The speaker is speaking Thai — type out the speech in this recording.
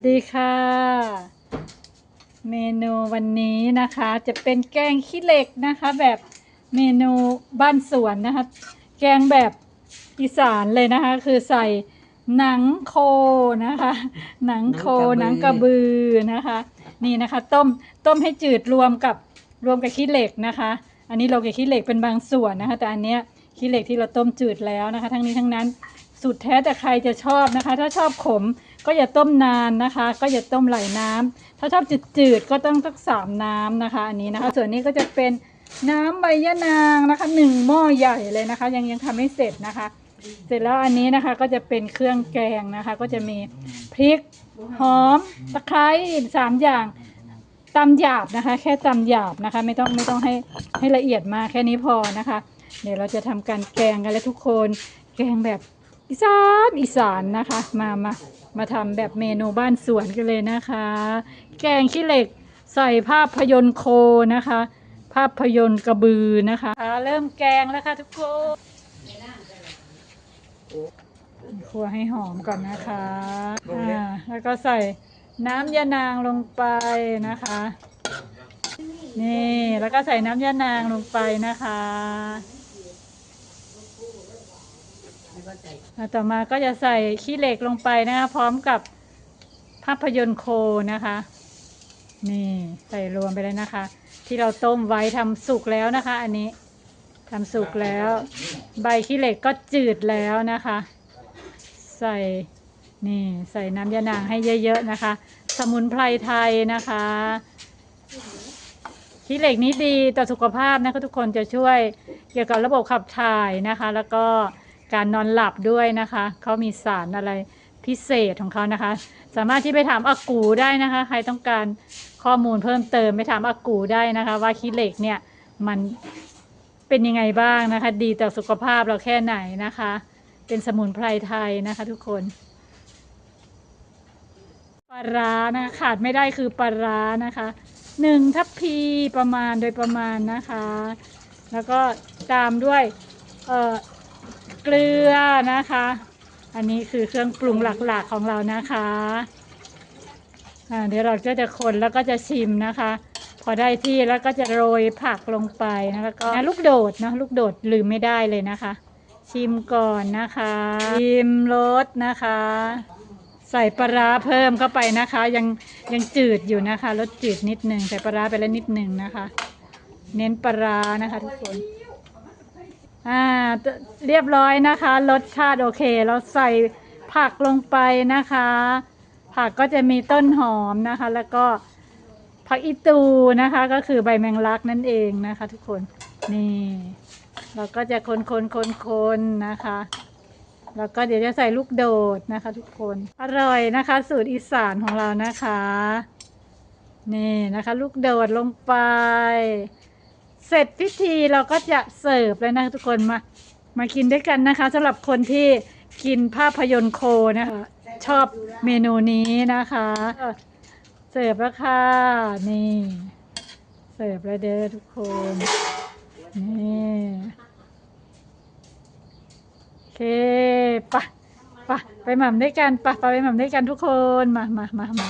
สวัสดีค่ะ เมนูวันนี้นะคะ จะเป็นแกงขี้เหล็กนะคะ แบบเมนูบ้านสวนนะคะ แกงแบบอีสานเลยนะคะ คือใส่หนังโคนะคะ หนังโคหหนันังงกกระระบืบืออนะคะ นี่นะคะ ต้มต้มให้จืดรวมกับรวมกับขี้เหล็กนะคะ อันนี้เรากับขี้เหล็กเป็นบางส่วนนะคะ แต่อันเนี้ยขี้เหล็กที่เราต้มจืดแล้วนะคะ ทั้งนี้ทั้งนั้น สุดแท้แต่ใครจะชอบนะคะ ถ้าชอบขมก็อย่าต้มนานนะคะ ก็อย่าต้มไหลน้ำถ้าชอบจืดๆก็ต้องสักสามน้ำนะคะ อันนี้นะคะ ส่วนนี้ก็จะเป็นน้ำใบยะนางนะคะหนึ่งหม้อใหญ่เลยนะคะ ยังยังทำไม่เสร็จนะคะ เสร็จแล้วอันนี้นะคะก็จะเป็นเครื่องแกงนะคะ ก็จะมีพริกหอมตะไคร้สามอย่างตำหยาบนะคะ แค่ตำหยาบนะคะ ไม่ต้องไม่ต้องให้ให้ละเอียดมากแค่นี้พอนะคะ เดี๋ยวเราจะทำการแกงกันแล้วทุกคนแกงแบบ อีสานอีสานนะคะมามามาทำแบบเมนูบ้านสวนกันเลยนะคะ แกงขี้เหล็กใส่ภาพพยนตร์โคนะคะ ภาพยนตร์กระบือนะคะเริ่มแกงแล้วค่ะทุกคนคั่วให้หอมก่อนนะคะอ่าแล้วก็ใส่น้ำยะนางลงไปนะคะ นี่แล้วก็ใส่น้ำยะนางลงไปนะคะ แล้วต่อมาก็จะใส่ขี้เหล็กลงไปนะคะพร้อมกับภาพยนตร์โคนะคะ นี่ใส่รวมไปเลยนะคะ ที่เราต้มไว้ทำสุกแล้วนะคะ อันนี้ทำสุกแล้ว ใบขี้เหล็กก็จืดแล้วนะคะ ใส่นี่ใส่น้ำยานางให้เยอะๆนะคะ สมุนไพรไทยนะคะขี้เหล็กนี้ดีต่อสุขภาพนะคะทุกคนจะช่วยเกี่ยวกับระบบขับถ่ายนะคะ แล้วก็ การนอนหลับด้วยนะคะ เขามีสารอะไรพิเศษของเขานะคะ สามารถที่ไปถามอากูได้นะคะ ใครต้องการข้อมูลเพิ่มเติมไปถามอากูได้นะคะ ว่าขี้เหล็กเนี่ยมันเป็นยังไงบ้างนะคะ ดีต่อสุขภาพเราแค่ไหนนะคะ เป็นสมุนไพรไทยนะคะ ทุกคนปลาร้านะคะขาดไม่ได้คือปลาร้านะคะหนึ่งทัพพีประมาณโดยประมาณนะคะ แล้วก็ตามด้วยเอ่อ เกลือนะคะ อันนี้คือเครื่องปรุงหลักๆของเรานะคะอ่าเดี๋ยวเราก็จะคนแล้วก็จะชิมนะคะ พอได้ที่แล้วก็จะโรยผักลงไปนะแล้วก็นะลูกโดดเนอะลูกโดดลืมไม่ได้เลยนะคะ ชิมก่อนนะคะ ชิมรสนะคะ ใส่ปลาร้าเพิ่มเข้าไปนะคะ ยังยังจืดอยู่นะคะรสจืดนิดหนึ่งใส่ปลาร้าไปแล้วนิดหนึ่งนะคะ เน้นปลาร้านะคะทุกคน อ่าเรียบร้อยนะคะ รสชาติโอเค เราใส่ผักลงไปนะคะ ผักก็จะมีต้นหอมนะคะ แล้วก็ผักอีตูนะคะ ก็คือใบแมงลักนั่นเองนะคะ ทุกคนนี่ เราก็จะคนคนคนคนนะคะ แล้วก็เดี๋ยวจะใส่ลูกโดดนะคะ ทุกคนอร่อยนะคะ สูตรอีสานของเรานะคะ นี่นะคะ ลูกโดดลงไป เสร็จพิธีเราก็จะเสิร์ฟแล้วนะทุกคนมา มากินด้วยกันนะคะสำหรับคนที่กินภาพยนตร์โคนะคะ ชอบเมนูนี้นะคะ เสิร์ฟแล้วค่ะนี่ เสิร์ฟแล้วเด้อทุกคนนี่โอเคปะปะไปหม่ำด้วยกันปะปะไปหม่ำด้วยกันทุกคนมามามามา